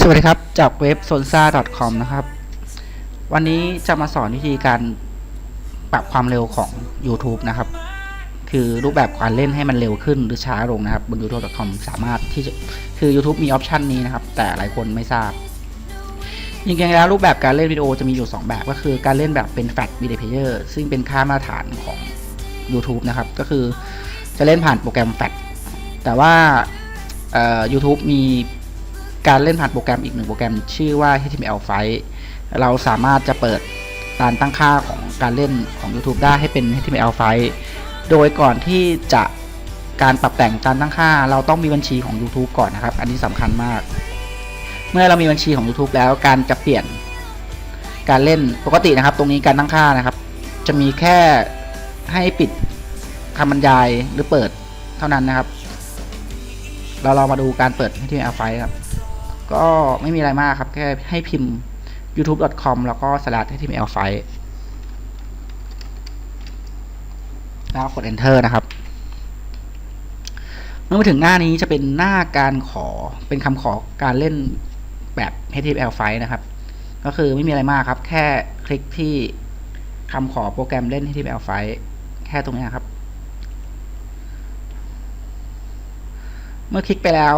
สวัสดีครับ จากเว็บ s o n s a com นะครับ วันนี้จะมาสอนวิธีการปรับความเร็วของ YouTube นะครับ คือรูปแบบการเล่นให้มันเร็วขึ้นหรือช้าลงนะครับบน youtube.com สามารถที่จะคือ YouTube มีออปชันนี้นะครับ แต่หลายคนไม่ทราบจริงๆแล้วรูปแบบการเล่นวิดีโอจะมีอยู่ 2 แบบ ก็คือการเล่นแบบเป็น Flat Video Player ซึ่งเป็นค่ามาตรฐานของ YouTube นะครับ ก็คือจะเล่นผ่านโปรแกรม Flat แต่ว่า YouTube มี การเล่นผ่านโปรแกรมอีกหนึ่งโปรแกรมชื่อว่า HTML5 เราสามารถจะเปิดการตั้งค่าของการเล่นของ YouTube ได้ให้เป็น HTML5 โดยก่อนที่จะการปรับแต่งการตั้งค่า เราต้องมีบัญชีของ YouTube ก่อนนะครับ อันนี้สำคัญมาก เมื่อเรามีบัญชีของ YouTube แล้วการจะเปลี่ยนการเล่นปกตินะครับ ตรงนี้การตั้งค่านะครับ จะมีแค่ให้ปิดคำบรรยายหรือเปิดเท่านั้นนะครับ เราเรามาดูการเปิด HTML5 ครับ ก็ไม่มีอะไรมากครับ แค่ให้พิมพ์ youtube.com แล้วก็ slash html5 แล้วกด enter นะครับ เมื่อมาถึงหน้านี้จะเป็นหน้าการขอเป็นคำขอการเล่นแบบ HTML5 นะครับ ก็คือไม่มีอะไรมากครับ แค่คลิกที่คำขอโปรแกรมเล่น HTML5 แค่ตรงนี้ครับ เมื่อคลิกไปแล้ว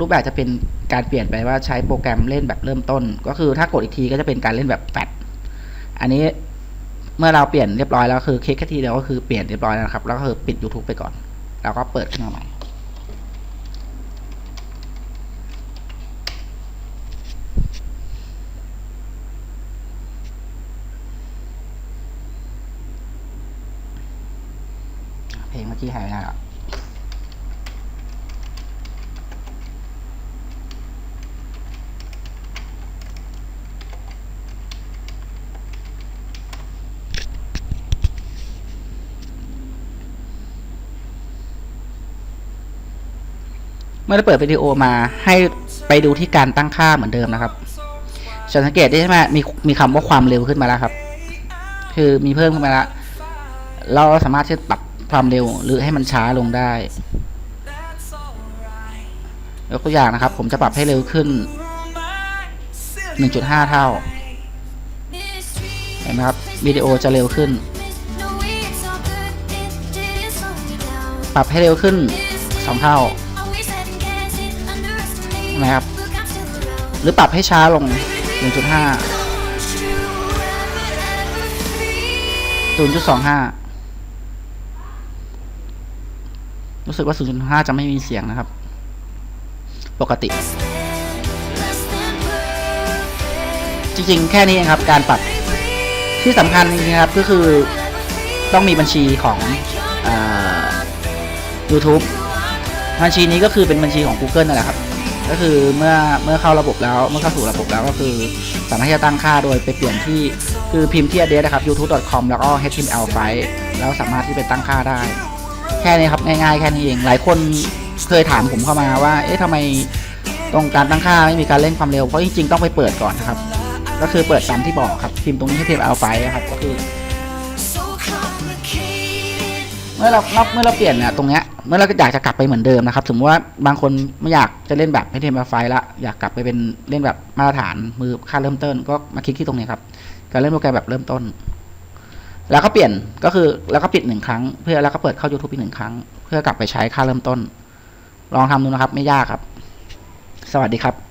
รูปแบบจะเป็นการเปลี่ยนไปว่าใช้โปรแกรมเล่นแบบเริ่มต้น ก็คือถ้ากดอีกทีก็จะเป็นการเล่นแบบแฟตอันนี้เมื่อเราเปลี่ยนเรียบร้อยแล้วคือคลิกแค่ทีเดียวก็คือเปลี่ยนเรียบร้อยแล้วนะครับ แล้วก็คือปิด YouTube ไปก่อน แล้วก็เปิดขึ้นมาใหม่เพลงเมื่อกี้หายไปแล้ว เมื่อเราเปิดวิดีโอมาให้ไปดูที่การตั้งค่าเหมือนเดิมนะครับจะสังเกตได้ใช่ไหมมีมีคำว่าความเร็วขึ้นมาแล้วครับ คือมีเพิ่มขึ้นมาแล้วเราสามารถที่จะปรับความเร็วหรือให้มันช้าลงได้ยกตัวอย่างนะครับ ผมจะปรับให้เร็วขึ้น 1.5 เท่า เห็นไหมครับวิดีโอจะเร็วขึ้น ปรับให้เร็วขึ้น 2 เท่า นะครับ หรือปรับให้ช้าลง 1.5 0.25 รู้สึกว่า 0.5 จะไม่มีเสียงนะครับ ปกติ จริงๆ แค่นี้เองครับ การปรับที่สำคัญนะครับก็คือต้องมีบัญชีของอา YouTube บัญชีนี้ก็คือเป็นบัญชีของ Google นั่นแหละครับ ก็คือเมื่อเมื่อเข้าระบบแล้วเมื่อเข้าสู่ระบบแล้วก็คือสามารถที่จะตั้งค่าโดยไปเปลี่ยนที่คือพิมพ์ที่ address นะครับ youtube.com แล้วก็ html5 แล้วสามารถที่ไปตั้งค่าได้ แค่นี้ครับง่ายๆแค่นี้เองหลายคนเคยถามผมเข้ามาว่า เอ๊ะทำไมตรงการตั้งค่าไม่มีการเล่นความเร็วเพราะจริงๆต้องไปเปิดก่อนนะครับ ก็คือเปิดตามที่บอกครับพิมพ์ตรงนี้ html5 ครับก็คือ เมื่อเราเมื่อเราเปลี่ยนเนี่ยตรงเนี้ยเมื่อเราอยากจะกลับไปเหมือนเดิมนะครับสมมติว่าบางคนไม่อยากจะเล่นแบบ HTML5 ละอยากกลับไปเป็นเล่นแบบมาตรฐานมือค่าเริ่มต้น ก็มาคลิกที่ตรงนี้ครับการเล่นโปรแกรมแบบเริ่มต้น แล้วก็เปลี่ยนก็คือแล้วก็ปิดหนึ่งครั้ง เพื่อแล้วก็เปิดเข้า YouTube อีกหนึ่งครั้ง เพื่อกลับไปใช้ค่าเริ่มต้น ลองทำดูนะครับ ไม่ยากครับ สวัสดีครับ